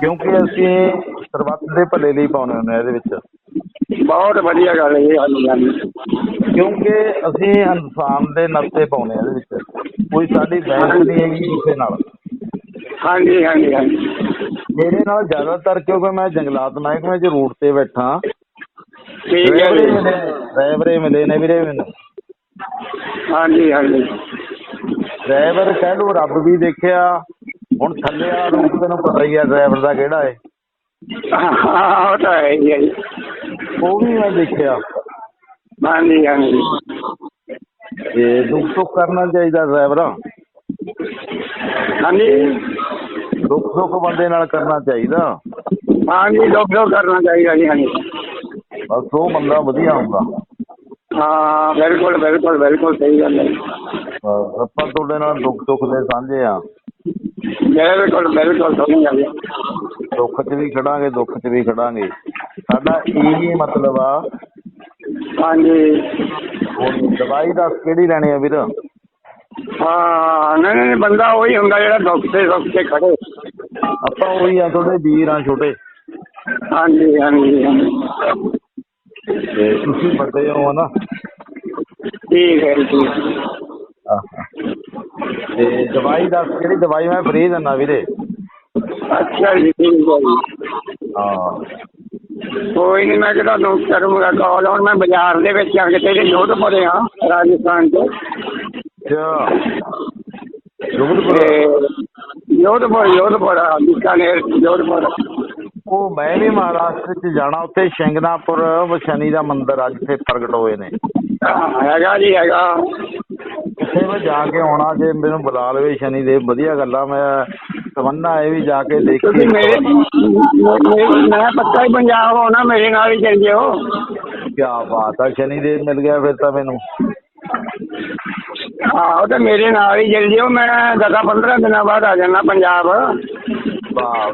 ਕਿਉਂਕਿ ਅਸੀਂ ਸਰਬੱਤ ਦੇ ਭਲੇ ਲਈ ਪਾਉਣੇ ਹੁੰਦੇ ਆ ਇਹਦੇ ਵਿੱਚ। ਬਹੁਤ ਵਧੀਆ ਗੱਲ ਹੈ ਹਾਂਜੀ ਹਾਂਜੀ। ਕਿਉਂਕਿ ਅਸੀਂ ਇਨਸਾਨ ਦੇ ਨਾਤੇ ਪਾਉਣੇ ਆ ਇਹਦੇ ਵਿੱਚ। ਕੋਈ ਸਾਡੀ ਬਹਿਸ ਨਹੀਂ ਹੈਗੀ ਕਿਸੇ ਨਾਲ। ਹਾਂਜੀ ਹਾਂਜੀ ਹਾਂਜੀ। ਮੇਰੇ ਨਾਲ ਜ਼ਿਆਦਾਤਰ ਕਿਉਂਕਿ ਮੈਂ ਜੰਗਲਾਤ ਮਹਿਕਮੇ 'ਚ ਰੂਟ ਤੇ ਬੈਠਾ। ਠੀਕ ਹੈ ਜੀ। ਮਿਲੇ ਡਰਾਈਵਰੇ ਮਿਲੇ ਨੇ ਵੀਰੇ ਮੈਨੂੰ ਹਾਂਜੀ ਹਾਂਜੀ। ਡਰਾਈਵਰ ਕਹਿ ਲਓ ਰੱਬ ਵੀ ਦੇਖਿਆ। ਹੁਣ ਥੱਲੇ ਆ ਰੂਟ ਤੈਨੂੰ ਪਤਾ ਹੀ ਆ ਡਰਾਈਵਰ ਦਾ ਕਿਹੜਾ ਹੈ ਹਾਂ ਉਹ ਤਾਂ ਹੈ ਹੀ ਜੀ। ਉਹ ਵੀ ਮੈਂ ਦੇਖਿਆ। ਹਾਂਜੀ ਹਾਂਜੀ। ਤੇ ਦੁੱਖ ਸੁੱਖ ਕਰਨਾ ਚਾਹੀਦਾ ਡਰਾਈਵਰਾਂ ਹਾਂਜੀ। ਦੁੱਖ ਸੁੱਖ ਬੰਦੇ ਨਾਲ ਕਰਨਾ ਚਾਹੀਦਾ। ਹਾਂਜੀ ਡਾਕਟਰ ਕਰਨਾ ਚਾਹੀਦਾ ਜੀ ਹਾਂਜੀ। ਬਸ ਉਹ ਬੰਦਾ ਵਧੀਆ ਹੁੰਦਾ। ਹਾਂ ਬਿਲਕੁਲ ਬਿਲਕੁਲ ਬਿਲਕੁਲ ਸਹੀ ਗੱਲ ਹੈ ਆਪਾਂ ਤੁਹਾਡੇ ਨਾਲ ਦੁੱਖ ਸੁੱਖ ਦੇ ਸਾਂਝੇ ਆ। ਬਿਲਕੁਲ ਬਿਲਕੁਲ ਸਹੀ ਗੱਲ ਹੈ ਦੁੱਖ 'ਚ ਵੀ ਖੜਾਂਗੇ ਦੁੱਖ 'ਚ ਵੀ ਖੜਾਂਗੇ। ਸਾਡਾ ਇਹੀ ਮਤਲਬ ਆ। ਹਾਂਜੀ। ਹੁਣ ਦਵਾਈ ਦੱਸ ਕਿਹੜੀ ਲੈਣੀ ਆ ਵੀਰ? ਹਾਂ ਨਹੀਂ ਨਹੀਂ ਬੰਦਾ ਉਹੀ ਹੁੰਦਾ ਜਿਹੜਾ ਦੁੱਖ ਤੇ ਸੁੱਖ ਤੇ ਖੜੇ। ਆਪਾਂ ਉਹੀ ਆ ਤੁਹਾਡੇ ਵੀਰ ਆ ਛੋਟੇ। ਹਾਂਜੀ ਹਾਂਜੀ ਹਾਂਜੀ। ਤੇ ਤੁਸੀਂ ਵੱਡੇ ਹੋ ਨਾ। ਠੀਕ ਹੈ ਜੀ ਠੀਕ। ਤੇ ਦਵਾਈ ਦੱਸ ਕਿਹੜੀ ਦਵਾਈ ਮੈਂ ਫ੍ਰੀ ਦਿੰਦਾ ਵੀਰੇ। ਅੱਛਾ ਜੀ ਠੀਕ ਹੈ ਜੀ। ਹਾਂ। ਕੋਈ ਨਹੀਂ ਮੈਂ ਕਿਹਾ ਤੁਹਾਨੂੰ ਕਰੂੰਗਾ ਕਾਲ ਹੁਣ ਮੈਂ ਬਾਜ਼ਾਰ ਦੇ ਵਿੱਚ ਆ ਕੇ ਤੇਰੇ ਜੋਧਪੁਰੇ ਆ ਰਾਜਸਥਾਨ ਚ ਅੱਛਾ। ਜੋਧਪੁਰ ਤੇ ਜੋਧਪੁਰ ਜੋਧਪੁਰ ਆ, ਬੀਕਾਨੇਰ ਜੋਧਪੁਰ ਉਹ ਮੈਂ ਵੀ ਮਹਾਰਾਸ਼ਟਰ ਚ ਜਾਣਾ ਉੱਥੇ ਸ਼ਿੰਗਨਾਪੁਰ ਸ਼ਨੀ ਦਾ ਮੰਦਿਰ ਆ ਜਿੱਥੇ ਪ੍ਰਗਟ ਹੋਏ ਨੇ। ਹੈਗਾ ਜੀ ਹੈਗਾ। ਉੱਥੇ ਮੈਂ ਜਾ ਕੇ ਆਉਣਾ ਜੇ ਮੈਨੂੰ ਬੁਲਾ ਲਵੇ ਸ਼ਨੀ ਦੇਵ ਵਧੀਆ ਗੱਲ ਮੈਂ ਤਮੰਨਾ ਇਹ ਵੀ ਜਾ ਕੇ ਦੇਖੀ। ਤੁਸੀਂ ਮੇਰੇ ਮੇਰੇ- ਮੈਂ ਪੱਕਾ ਹੀ ਪੰਜਾਬ ਹੋਣਾ ਮੇਰੇ ਨਾਲ ਹੀ ਚੱਲ ਜਿਓ ਕੀ ਬਾਤ ਆ ਸ਼ਨੀ ਦੇਵ ਮਿਲ ਗਿਆ ਫਿਰ ਤਾਂ ਮੈਨੂੰ। ਹਾਂ ਉਹ ਤਾਂ ਮੇਰੇ ਨਾਲ ਹੀ ਚੱਲ ਜਿਓ ਮੈਂ ਦਸਾਂ 15 ਦਿਨਾਂ ਬਾਅਦ ਆ ਜਾਣਾ ਪੰਜਾਬ। ਬਾਈ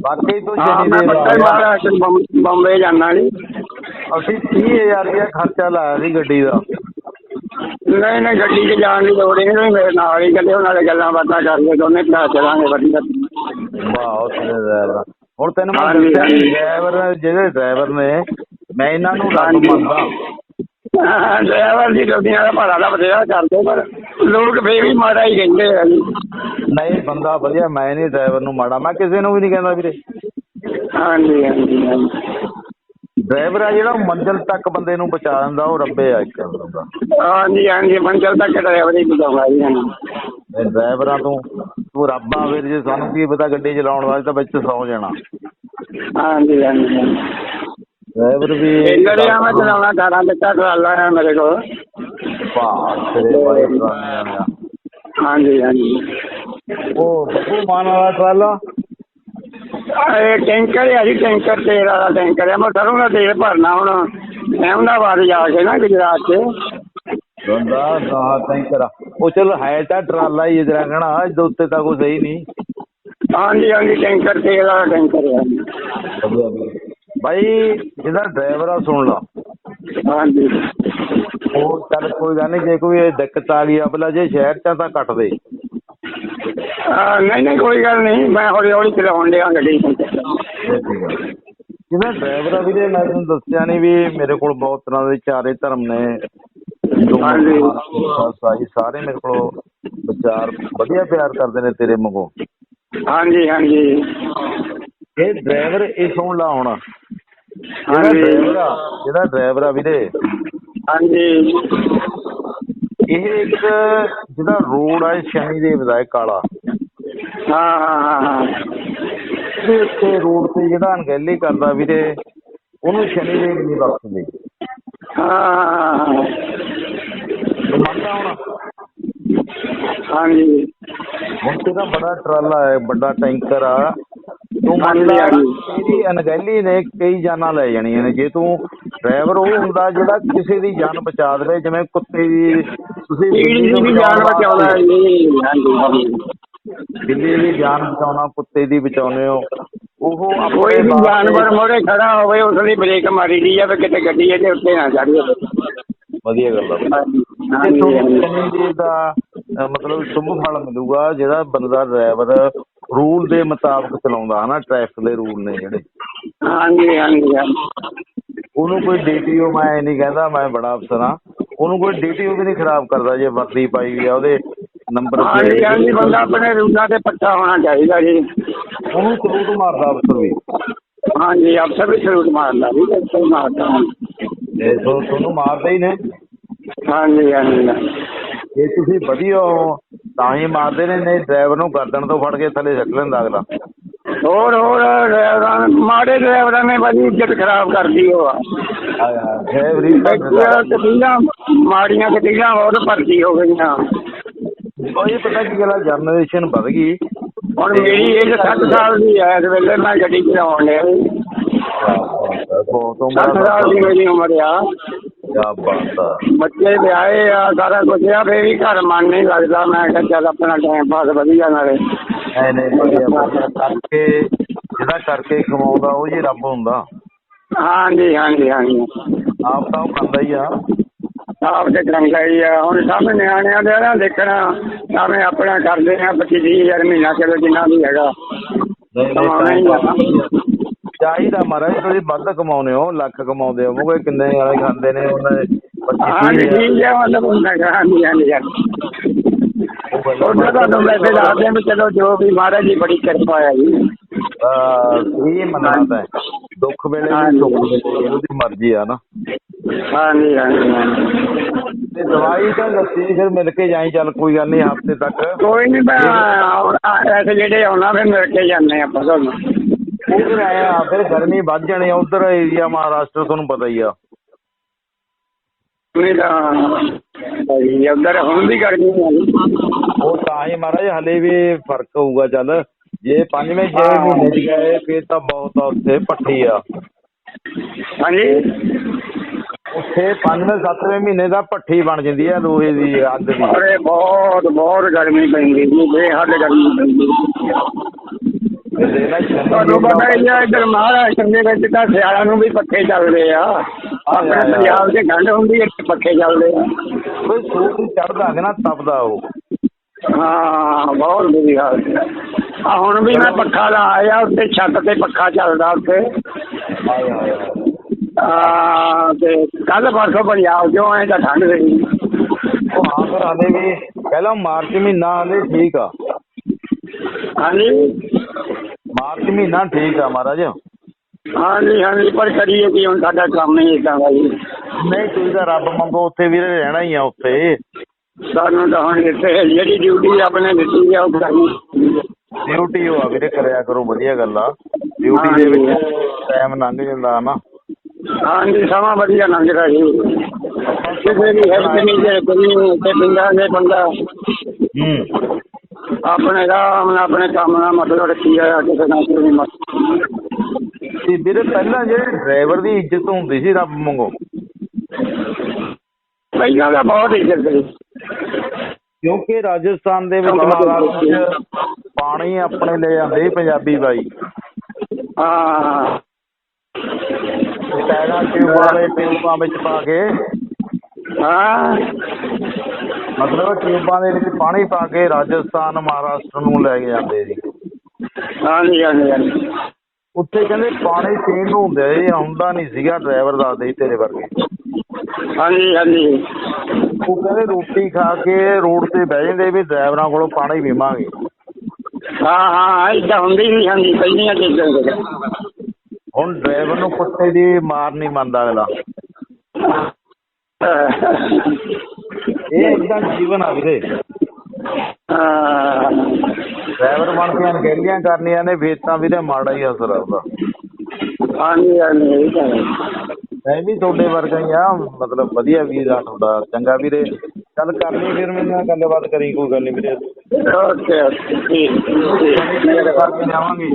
ਬਾਕੀ ਤੋਂ ਹਾਂ ਸ਼ਨੀ ਮੈਂ ਪੱਕਾ ਬੰਬ- ਬੰਬੇ ਜਾਣਾ ਜੀ। ਅਸੀਂ 30000 ਰੁਪਇਆ ਖਰਚਾ ਲਾਇਆ ਸੀ ਗੱਡੀ ਦਾ। ਨਹੀਂ ਨਹੀਂ ਗੱਡੀ 'ਚ ਜਾਣ ਦੀ ਲੋੜ ਨਹੀਂ ਮੇਰੇ ਨਾਲ ਹੀ ਚੱਲਿਓ ਨਾਲੇ ਗੱਲਾਂ ਬਾਤਾਂ ਕਰਦੇ ਦੋਨੇ ਭਰਾ ਚੱਲਾਂਗੇ ਵਧੀਆ। ਵਾਹ ਡਰਾਈਵਰ ਹੁਣ ਤੈਨੂੰ ਮੈਂ ਹਾਂਜੀ, ਦੱਸਿਆ ਹਾਂਜੀ। ਡਰਾਈਵਰ ਜਿਹੜੇ ਡਰਾਈਵਰ ਨੇ ਮੈਂ ਇਹਨਾਂ ਨੂੰ ਰੱਬ ਹਾਂਜੀ। ਮੰਨਦਾ। ਡਰਾਈਵਰ ਦੀ ਦੁਨੀਆ ਦਾ ਭਾੜਾ ਦਾ ਬਥੇਰਾ ਕਰਦੇ ਪਰ ਲੋਕ ਫੇਰ ਵੀ ਮਾੜਾ ਹੀ ਕਹਿੰਦੇ ਆ ਜੀ। ਨਹੀਂ ਬੰਦਾ ਵਧੀਆ ਮੈਂ ਨਹੀਂ ਡਰਾਈਵਰ ਨੂੰ ਮਾੜਾ। ਮੈਂ ਕਿਸੇ ਨੂੰ ਵੀ ਨਹੀਂ ਕਹਿੰਦਾ ਵੀਰੇ। ਹਾਂਜੀ ਹਾਂਜੀ ਹਾਂਜੀ। ਡਰਾਈਵਰ ਆ ਜਿਹੜਾ ਉਹ ਮੰਜ਼ਿਲ ਤੱਕ ਬੰਦੇ ਨੂੰ ਪਹੁੰਚਾ ਦਿੰਦਾ ਉਹ ਰੱਬੇ ਆ ਇੱਕ। ਹਾਂਜੀ ਹਾਂਜੀ ਮੰਜ਼ਲ ਤੱਕ ਡਰਾਈਵਰ ਹੀ ਬੁਝਾਉਂਦਾ ਜੀ ਹਾਂਜੀ ਇਹ ਡਰਾਈਵਰਾਂ ਤੋਂ ਤੂੰ ਰੱਬ ਆ ਵੀਰ ਜੇ ਸਾਨੂੰ ਕੀ ਪਤਾ ਗੱਡੀ ਚਲਾਉਣ ਵਾਲੇ ਤਾਂ ਵਿੱਚ ਸੌ ਜਾਣਾ। ਹਾਂਜੀ ਹਾਂਜੀ। ਡਰਾਈਵਰ ਵੀ ਟੇਲਰ ਆ ਮੈਂ ਚਲਾਉਣਾ 18 ਦਿੱਤਾ ਟਰਾਲਾ ਹੈ ਮੇਰੇ ਕੋਲ। ਵਾਹ ਤੇਰੇ ਪੁਰਾਣੇ ਆ ਹਾਂਜੀ ਹਾਂਜੀ। ਉਹ ਬੱਬੂ ਮਾਨ ਵਾਲਾ ਟਰਾਲਾ? ਇਹ ਟੈਂਕਰ ਹੈ ਜੀ ਟੈਂਕਰ ਤੇਲ ਵਾਲਾ ਟੈਂਕਰ ਹੈ ਮੈਂ ਸਰੋਂ ਦਾ ਤੇਲ ਭਰਨਾ ਹੁਣ। ਅਹਿਮਦਾਬਾਦ ਜਾ ਕੇ ਨਾ ਗੁਜਰਾਤ 'ਚ। ਬੰਦਾ ਨਾ ਟੈਂਕਰ ਆ। ਉਹ ਚਲ ਹੈ ਤਾਂ ਟਰਾਲਾ ਹੀ ਜਰਾ ਕਹਣਾ ਇਹਦੇ ਉੱਤੇ ਤਾਂ ਕੋਈ ਸਹੀ ਨਹੀਂ। ਹਾਂਜੀ ਹਾਂਜੀ ਟੈਂਕਰ ਤੇਲ ਵਾਲਾ ਟੈਂਕਰ ਹੈ। ਬਾਈ ਜਿਹਦਾ ਡਰਾਈਵਰ ਆ ਸੁਣ ਲਾ। ਹਾਂਜੀ। ਉਹ ਚੱਲ ਕੋਈ ਗੱਲ ਨਹੀਂ ਜੇ ਕੋਈ ਇਹ ਦਿੱਕਤ ਆ ਗਈ ਆਪਲਾ ਜੇ ਸ਼ਹਿਰ ਚ ਆ ਤਾਂ ਕੱਟ ਦੇ। ਨਹੀਂ ਨਹੀਂ ਕੋਈ ਗੱਲ ਨਹੀਂ। ਮੈਂ ਹੌਲੀ ਹੌਲੀ ਚਲਾਉਣ ਡਿਆ ਗੱਡੀ ਜਿਹਦਾ ਡਰਾਈਵਰ ਆ ਵੀਰੇ ਮੈਂ ਤੁਹਾਨੂੰ ਦੱਸਿਆ ਨਹੀਂ ਵੀ ਮੇਰੇ ਕੋਲ ਬਹੁਤ ਤਰ੍ਹਾਂ ਦੇ ਚਾਰੇ ਧਰਮ ਨੇ। ਹਾਂਜੀ। ਸਾਰੇ ਮੇਰੇ ਕੋਲ ਵਿਚਾਰ ਵਧੀਆ ਪਿਆਰ ਕਰਦੇ ਨੇ ਤੇਰੇ ਵਾਂਗੂ। ਹਾਂਜੀ ਹਾਂਜੀ। ਇਹ ਡਰਾਈਵਰ ਇਹ ਸੁਣ ਲਾ ਹੁਣ। ਜਿਹੜਾ ਹਾਂਜੀ। ਡਰਾਈਵਰ ਆ ਜਿਹੜਾ ਡਰਾਈਵਰ ਆ ਵੀਰੇ। ਹਾਂਜੀ। ਇਹ ਇੱਕ ਜਿਹੜਾ ਰੋਡ ਆ ਸ਼ਨੀ ਦੇਵ ਦਾ ਹੈ ਕਾਲਾ। ਹਾਂ ਹਾਂ ਹਾਂ ਉੱਤੇ ਰੋਡ ਤੇ ਜਿਹੜਾ ਅਣਗਹਿਲੀ ਕਰਦਾ ਵੀਰੇ ਉਹਨੂੰ ਸ਼ਨੀ ਦੇਵ ਨਹੀਂ ਬਖਸ਼ਦੇ ਹਾਂ ਤੂੰ ਮੰਨਦਾ ਹੁਣ? ਹਾਂਜੀ। ਹੁਣ ਤੇਰਾ ਬੜਾ ਟਰਾਲਾ ਹੈ ਵੱਡਾ ਟੈਂਕਰ ਆ। ਤੂੰ ਮੰਨਦਾ ਹਾਂਜੀ। ਤੇਰੀ ਅਣਗਹਿਲੀ ਨੇ ਕਈ ਜਾਨਾਂ ਲੈ ਜਾਣੀਆਂ ਨੇ। ਜੇ ਤੂੰ ਡਰਾਈਵਰ ਉਹ ਹੁੰਦਾ ਜਿਹੜਾ ਕਿਸੇ ਦੀ ਜਾਨ ਬਚਾ ਦੇਵੇ ਜਿਵੇਂ ਕੁੱਤੇ ਦੀ ਤੁਸੀਂ ਕੀੜੀ ਦੀ ਵੀ ਜਾਨ ਬਚਾਉਣ ਬਚਾਉਂਦਾ ਬਿੱਲੀ ਦੀ ਜਾਨ ਬਚਾਉਣਾ ਕੁੱਤੇ ਦੀ ਬਚਾਉਨੇ ਹੋ ਉਹ ਕੋਈ ਵੀ ਜਾਨਵਰ ਮੋਰੇ ਖੜਾ ਹੋਵੇ ਉਸ ਲਈ ਬ੍ਰੇਕ ਮਾਰੀ ਦੀ ਜਾਵੇ ਕਿਤੇ ਗੱਡੀ ਇਹਦੇ ਉੱਤੇ ਨਾ ਚੜ ਜਾਵੇ। ਵਧੀਆ ਗੱਲ ਆ। ਤੁਹਾਨੂੰ ਦਾ ਮਤਲਬ ਸ਼ੁਭ ਫਲ ਮਿਲੂਗਾ ਜਿਹੜਾ ਬੰਦਾ ਡਰਾਈਵਰ ਰੂਲ ਦੇ ਮੁਤਾਬਕ ਚਲਾਉਂਦਾ ਹਨਾ ਟ੍ਰੈਫਿਕ ਦੇ ਰੂਲ ਨੇ ਜਿਹੜੇ। ਹਾਂਜੀ ਹਾਂਜੀ ਉਹਨੂੰ ਕੋਈ ਡੀਟੀਓ ਮੈਂ ਨਹੀਂ ਕਹਿੰਦਾ ਮੈਂ ਬੜਾ ਅਫਸਰ ਹਾਂ। ਉਹਨੂੰ ਕੋਈ ਡੀਟੀਓ ਵੀ ਨਹੀਂ ਖਰਾਬ ਕਰਦਾ ਜੇ ਵਰਦੀ ਪਾਈ ਵੀ ਆ ਉਹਦੇ ਨੰਬਰ ਹਾਂਜੀ ਹਾਂਜੀ ਬੰਦਾ ਆਪਣੇ ਰੂਲਾਂ ਤੇ ਪੱਕਾ ਹੋਣਾ ਚਾਹੀਦਾ ਜੀ। ਉਹਨੂੰ ਸਲੂਟ ਮਾਰਦਾ ਅਫਸਰ ਵੀ। ਹਾਂਜੀ ਅਫਸਰ ਵੀ ਸਲੂਟ ਮਾਰਦਾ ਜੀ ਅਫਸਰ ਮਾਰਦਾ। ਤੇ ਸੋ ਤੁਹਾਨੂੰ ਮਾਰਦੇ ਹੀ ਨੇ। ਹਾਂਜੀ ਹਾਂਜੀ। ਜੇ ਤੁਸੀਂ ਵਧੀਆ ਹੋ ਤਾਂ ਹੀ ਮਾਰਦੇ ਨੇ ਨਹੀਂ ਡਰਾਈਵਰ ਨੂੰ ਗਰਦਨ ਤੋਂ ਫੜ ਕੇ ਥੱਲੇ ਸੱਟ ਲੈਂਦਾ ਅਗਲਾ। ਹੋਰ ਹੋਰ ਡਰਾਈਵਰਾਂ ਮਾੜੇ ਡਰਾਈਵਰਾਂ ਨੇ ਬੜੀ ਇੱਜ਼ਤ ਖਰਾਬ ਕਰਦੀ ਉਹ। ਡਰਾਈਵਰੀ ਮਾੜੀਆਂ ਕਤੀਲਾਂ ਬਹੁਤ ਭਰਤੀ ਹੋ ਗਈਆਂ। ਇਹ ਪਤਾ ਕੀ ਗੱਲ ਜਨਰੇਸ਼ਨ ਵੱਧ ਗਈ। ਹੁਣ ਮੇਰੀ ਏਜ 60 ਸਾਲ ਦੀ ਹੈ ਇਸ ਵੇਲੇ ਮੈਂ ਗੱਡੀ ਚਲਾਉਣ ਲਿਆ ਬਹੁਤ 60 ਸਾਲ ਦੀ ਮੇਰੀ ਉਮਰ ਆ। ਕਿਆ ਬਾਤ ਆ ਬੱਚੇ ਵਿਆਹੇ ਆ ਸਾਰਾ ਕੁਝ ਆ ਫੇਰ ਵੀ ਘਰ ਮਨ ਨਹੀਂ ਲੱਗਦਾ। ਮੈਂ ਕਿਹਾ ਚੱਲ ਆਪਣਾ ਟਾਈਮ ਪਾਸ ਵਧੀਆ ਨਾਲੇ। ਨਹੀਂ ਨਹੀਂ ਵਧੀਆ ਵਧੀਆ। ਕਰਕੇ ਜਿਹੜਾ ਕਰਕੇ ਕਮਾਉਂਦਾ ਉਹ ਜੀ ਰੱਬ ਹੁੰਦਾ। ਹਾਂਜੀ ਹਾਂਜੀ ਹਾਂਜੀ। ਆਪ ਤਾਂ ਉਹ ਖਾਂਦਾ ਹੀ ਆ। ਆਪ ਤੇ ਚੰਗਾ ਹੀ ਆ। ਹੁਣ ਸਾਹਮਣੇ ਨਿਆਣਿਆਂ ਦੇ ਨਾ ਦੇਖਣਾ ਸਾਵੇਂ ਆਪਣਾ ਕਰਦੇ ਆ 25 ਹਜ਼ਾਰ ਮਹੀਨਾ ਚਲੋ ਜਿੰਨਾ ਵੀ ਹੈਗਾ। ਨਹੀਂ। ਨਹੀਂ ਚਾਹੀਦਾ ਮਹਾਰਾਜ ਤੁਸੀਂ ਵੱਧ ਕਮਾਉਨੇ ਹੋ ਲੱਖ ਕਮਾਉਂਦੇ ਹੋਵੋਗੇ ਕਿੰਨੇ ਵਾਲੇ ਖਾਂਦੇ ਨੇ ਉਹਨਾਂ ਦੇ ਹਾਂਜੀ 25 ਠੀਕ ਹੈ ਮਤਲਬ ਹੁੰਦਾ ਹੈਗਾ, ਹਾਂਜੀ ਹਾਂਜੀ ਉਹਨਾਂ ਤੁਹਾਨੂੰ ਵੈਸੇ ਦੱਸਦੇ ਆ ਵੀ ਚਲੋ ਜੋ ਵੀ ਮਹਾਰਾਜ ਜੀ ਬੜੀ ਕਿਰਪਾ ਹੈ ਜੀ। ਇਹ ਮਨਾਤਾ ਹੈ। ਦੁੱਖ ਵੇਲੇ ਵੀ ਸੁੱਖ ਵੇਲੇ ਉਹਦੀ ਮਰਜ਼ੀ ਆ ਨਾ। ਹਾਂਜੀ ਹਾਂਜੀ ਤੇ ਦਵਾਈ ਤਾਂ ਦੱਸੀ ਫਿਰ ਮਿਲ ਕੇ ਜਾਈ ਚੱਲ ਕੋਈ ਗੱਲ ਨਹੀਂ ਹਫ਼ਤੇ ਤੱਕ। ਕੋਈ ਨਹੀਂ ਮੈਂ ਐਸੇ ਜਿਹੜੇ ਆਉਣਾ ਫਿਰ ਮਿਲ ਕੇ ਜਾਂਦੇ ਆਪਾਂ ਤੁਹਾਨੂੰ ਉਧਰ ਆਇਆ ਫਿਰ ਗਰਮੀ ਵੱਧ ਜਾਣੀ ਆ ਉਧਰ ਏਰੀਆ ਮਹਾਰਾਸ਼ਟਰ ਤੁਹਾਨੂੰ ਪਤਾ ਹੀ ਆ। ਤਾਂ ਭਾਈ ਉਧਰ ਹੁਣ ਵੀ ਗਰਮੀ ਹੈ ਉਹ ਤਾਂ ਹੀ ਮਹਾਰਾਜ ਹਲੇ ਵੀ ਫ਼ਰਕ ਹੋਊਗਾ ਚੱਲ। ਜੇ ਪੰਜਵੇਂ ਛੇ। ਮਹੀਨੇ ਚ ਗਏ ਫਿਰ ਤਾਂ ਬਹੁਤ ਆ ਉੱਥੇ ਪੱਠੀ ਆ। ਹਾਂਜੀ? ਉੱਥੇ ਪੰਜਵੇਂ ਸੱਤਵੇਂ ਮਹੀਨੇ ਦਾ ਪੱਠੀ ਬਣ ਜਾਂਦੀ ਆ ਲੋਹੇ ਦੀ ਅੱਗ ਦੀ। ਅਰੇ ਬਹੁਤ ਬਹੁਤ ਗਰਮੀ ਪੈਂਦੀ ਜੀ ਬੇਹੱਦ ਗਰਮੀ ਪੈਂਦੀ ਤੇ ਦੇਖ ਲੈ ਚੰਡੀਗੜ੍ਹ ਤੁਹਾਨੂੰ ਪਤਾ ਹੀ ਹੈ ਇੱਧਰ ਮਹਾਰਾਸ਼ਟਰ ਦੇ ਵਿੱਚ ਤਾਂ ਸਿਆਲਾਂ ਨੂੰ ਵੀ ਪੱਖੇ ਚੱਲਦੇ ਆ। ਆਪਣੇ ਪੰਜਾਬ 'ਚ ਠੰਡ ਹੁੰਦੀ ਹੈ ਪੱਖੇ ਚੱਲਦੇ ਆ। ਕੋਈ ਸੂਰਜ ਚੜਦਾ ਕਿ ਨਾ ਤਪਦਾ ਉਹ। ਹਾਂ ਬਹੁਤ ਬੁਰੀ ਹਾਲਤ ਹੈ। ਆ ਹੁਣ ਵੀ ਮੈਂ ਪੱਖਾ ਲਾਇਆ ਉੱਤੇ ਛੱਤ ਤੇ ਪੱਖਾ ਚੱਲਦਾ ਉੱਤੇ ਆ ਤੇ ਕੱਲ ਪਰਸੋਂ ਪੰਜਾਬ 'ਚੋਂ ਆਏ ਤਾਂ ਠੰਡ ਰਹੀ। ਉਹ ਹਾਂ ਹਾਲੇ ਵੀ ਪਹਿਲਾਂ ਮਾਰਚ ਮਹੀਨਾ ਹਾਲੇ ਠੀਕ ਆ। ਹਾਂਜੀ। ਮਾਰਚ ਮਹੀਨਾ ਠੀਕ ਆ ਮਹਾਰਾਜ। ਹਾਂਜੀ ਹਾਂਜੀ ਪਰ ਕਰੀਏ ਕੀ ਹੁਣ ਸਾਡਾ ਕੰਮ ਹੀ ਇਦਾਂ ਦਾ ਜੀ ਨਹੀਂ ਤੁਸੀਂ ਤਾਂ ਰੱਬ ਮੰਗੋ ਉੱਥੇ ਵੀ ਰਹਿਣਾ ਹੀ ਆ ਉੱਥੇ। ਸਾਨੂੰ ਤਾਂ ਹੁਣ ਇੱਥੇ ਜਿਹੜੀ ਡਿਊਟੀ ਆਪਣੇ ਦਿੱਤੀ ਆ ਉਹ ਕਰਨੀ। ਡਿਊਟੀ ਉਹ ਆ ਵੀਰੇ ਕਰਿਆ ਕਰੋ ਵਧੀਆ ਗੱਲ ਆ। ਡਿਊਟੀ ਦੇ ਵਿੱਚ ਟਾਈਮ ਲੰਘ ਜਾਂਦਾ ਨਾ ਹਾਂਜੀ ਸਮਾਂ ਵਧੀਆ ਲੰਘਦਾ ਜੀ। ਕਿਸੇ ਦੀ ਹੈਲਪ ਨਹੀਂ ਜੇ ਕੋਈ ਉੱਥੇ ਪਿੰਡਾਂ ਦੇ ਬੰਦਾ। ਹੂੰ। ਆਪਣੇ ਆਰਾਮ ਨਾਲ ਆਪਣੇ ਕੰਮ ਨਾਲ ਮਤਲਬ ਰੱਖੀ ਆ ਕਿਸੇ ਨਾਲ ਕੋਈ ਮਤਲਬ। ਤੇ ਵੀਰੇ ਪਹਿਲਾਂ ਜਿਹੜੇ ਡਰਾਈਵਰ ਦੀ ਇੱਜ਼ਤ ਹੁੰਦੀ ਸੀ ਰੱਬ ਮੰਗੋ ਪਹਿਲਾਂ ਤਾਂ ਬਹੁਤ ਇੱਜ਼ਤ ਸੀ। ਕਿਉਂਕਿ ਰਾਜਸਥਾਨ ਦੇ ਵਿੱਚ ਚ ਪਾਣੀ ਆਪਣੇ ਲੈ ਜਾਂਦੇ ਪੰਜਾਬੀ ਬਾਈ। ਹਾਂ। ਟੈਰਾਂ ਟਿਊਬਾਂ ਦੇ ਟਿਊਬਾਂ ਵਿੱਚ ਪਾ ਕੇ। ਹਾਂ। ਮਤਲਬ ਟਿਊਬਾਂ ਦੇ ਵਿੱਚ ਪਾਣੀ ਪਾ ਕੇ ਰਾਜਸਥਾਨ ਮਹਾਰਾਸ਼ਟਰ ਨੂੰ ਲੈ ਕੇ ਜਾਂਦੇ ਸੀ ਹਾਂਜੀ ਹਾਂਜੀ ਹਾਂਜੀ। ਉੱਥੇ ਕਹਿੰਦੇ ਪਾਣੀ ਪੀਣ ਨੂੰ ਹੁੰਦੇ ਸੀ ਹੁੰਦਾ ਨਹੀਂ ਸੀਗਾ ਡਰਾਈਵਰ ਦੱਸਦੇ ਸੀ ਤੇਰੇ ਵਰਗੇ। ਹਾਂਜੀ ਹਾਂਜੀ। ਉਹ ਕਹਿੰਦੇ ਰੋਟੀ ਖਾ ਕੇ ਰੋਡ ਤੇ ਬਹਿ ਜਾਂਦੇ ਵੀ ਡਰਾਈਵਰਾਂ ਕੋਲੋਂ ਪਾਣੀ ਪੀਵਾਂਗੇ। ਹਾਂ ਹਾਂ ਏਦਾਂ ਹੁੰਦੀ ਨਹੀਂ ਹਾਂਜੀ ਪਹਿਲੀਆਂ ਚੀਜ਼ਾਂ ਦੇ ਹੁਣ ਡਰਾਈਵਰ ਨੂੰ ਕੁੱਤੇ ਦੀ ਮਾਰ ਨਹੀਂ ਮੰਨਦਾ ਅਗਲਾ। ਇਹ ਇਦਾਂ ਜੀਵਨ ਆ ਵੀਰੇ ਹਾਂ ਡਰਾਈਵਰ ਬਣ ਕੇ ਅਣਗਹਿਲੀਆਂ ਕਰਨੀਆਂ ਨੇ ਫੇਰ ਤਾਂ ਵੀਰੇ ਮਾੜਾ ਹੀ ਅਸਰ ਆਉਂਦਾ ਹਾਂਜੀ ਹਾਂਜੀ ਇਹ ਤਾਂ ਹੈ। ਮੈਂ ਵੀ ਤੁਹਾਡੇ ਵਰਗਾ ਹੀ ਆ ਮਤਲਬ ਵਧੀਆ ਵੀਰ ਆ ਤੁਹਾਡਾ ਚੰਗਾ ਵੀਰੇ ਚੱਲ ਕਰਨੀ ਫਿਰ ਮੇਰੇ ਨਾਲ ਗੱਲਬਾਤ ਕਰੀ ਕੋਈ ਗੱਲ ਨਹੀਂ ਵੀਰੇ ਓਕੇ ਓਕੇ ਠੀਕ ਠੀਕ ਕਰਕੇ ਜਾਵਾਂਗੇ